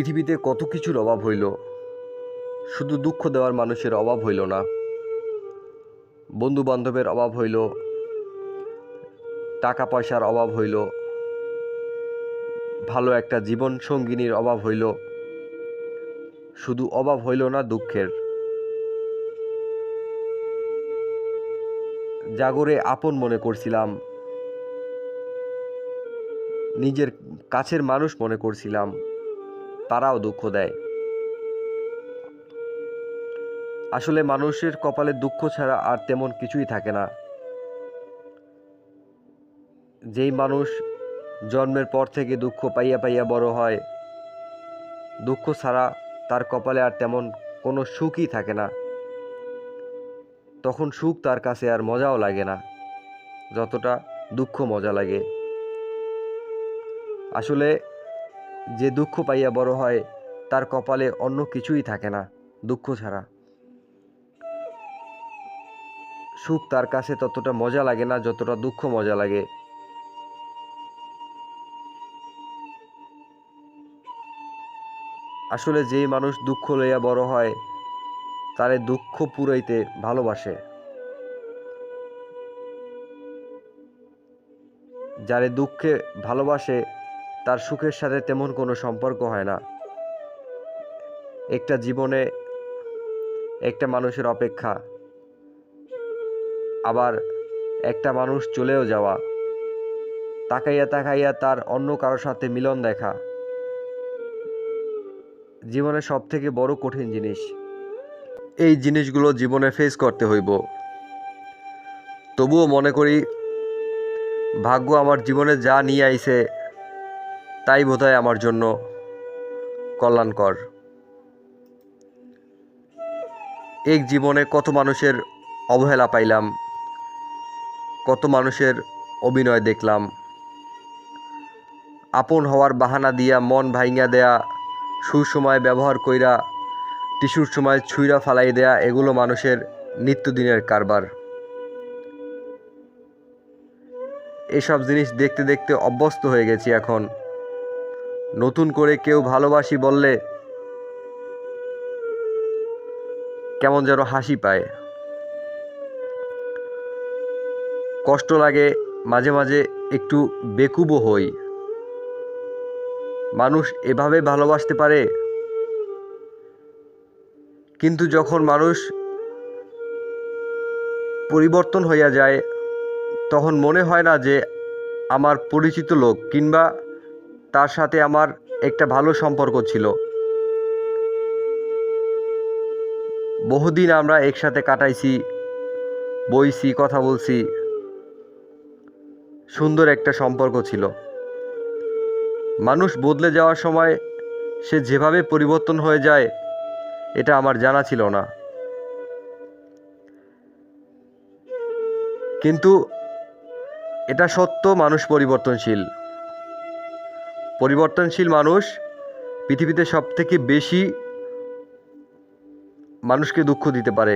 পৃথিবীতে কত কিছুর অভাব হইল? শুধু দুঃখ দেওয়ার মানুষের অভাব হইল না। বন্ধু বান্ধবের অভাব হইল। টাকা পয়সার অভাব হইল। ভালো একটা জীবন সঙ্গিনীর অভাব হইল। শুধু অভাব হইল না, দুঃখের। জাগরে আপন মনে করছিলাম। নিজের কাছের মানুষ মনে করছিলাম। তারাও দুঃখ দেয়। আসলে মানুষের কপালে দুঃখ ছাড়া আর তেমন কিছুই থাকে না। যেই মানুষ জন্মের পর থেকে দুঃখ পাইয়া পাইয়া বড় হয়, দুঃখ ছাড়া তার কপালে আর তেমন কোনো সুখই থাকে না। তখন সুখ তার কাছে আর মজাও লাগে না, যতটা দুঃখ মজা লাগে। আসলে যে দুঃখ পাইয়া বড় হয়, তার কপালে অন্য কিছুই থাকে না, দুঃখ ছাড়া। সুখ তার কাছে ততটা মজা লাগে না, যতটা দুঃখ মজা লাগে। আসলে যেই মানুষ দুঃখ লইয়া বড় হয়, তারে দুঃখ পুরাইতে ভালোবাসে। যারে দুঃখে ভালোবাসে তার সুখের সাথে তেমন কোনো সম্পর্ক হয় না। একটা জীবনে একটা মানুষের অপেক্ষা, আবার একটা মানুষ চলেও যাওয়া, তাকাইয়া তাকাইয়া তার অন্য কারোর সাথে মিলন দেখা। জীবনে সব থেকে বড় কঠিন জিনিস, এই জিনিসগুলো জীবনে ফেস করতে হইব। তবুও মনে করি, ভাগ্য আমার জীবনে যা নিয়ে আইছে তাই বোধহয় আমার জন্য কল্যাণকর। এক জীবনে কত মানুষের অবহেলা পাইলাম, কত মানুষের অভিনয় দেখলাম। আপন হওয়ার বাহানা দিয়া মন ভাইঙ্গা দেয়া, সুসময় ব্যবহার কইরা, টিস্যুর সময় ছুঁইরা ফালাই দেয়া এগুলো মানুষের নিত্যদিনের কারবার। এসব জিনিস দেখতে দেখতে অভ্যস্ত হয়ে গেছি এখন। নতুন করে কেউ ভালোবাসি বললে কেমন যেন হাসি পায়। কষ্ট লাগে, মাঝে মাঝে একটু বেকুবও হই। মানুষ এভাবে ভালোবাসতে পারে? কিন্তু যখন মানুষ পরিবর্তন হইয়া যায়, তখন মনে হয় না যে আমার পরিচিত লোক কিংবা তার সাথে আমার একটা ভালো সম্পর্ক ছিল। বহুদিন আমরা একসাথে কাটাইছি, বইছি, কথা বলছি। সুন্দর একটা সম্পর্ক ছিল। মানুষ বদলে যাওয়ার সময় সে যেভাবে পরিবর্তন হয়ে যায়, এটা আমার জানা ছিল না। কিন্তু এটা সত্য মানুষ পরিবর্তনশীল। পরিবর্তনশীল মানুষ পৃথিবীতে সবথেকে বেশি মানুষকে দুঃখ দিতে পারে।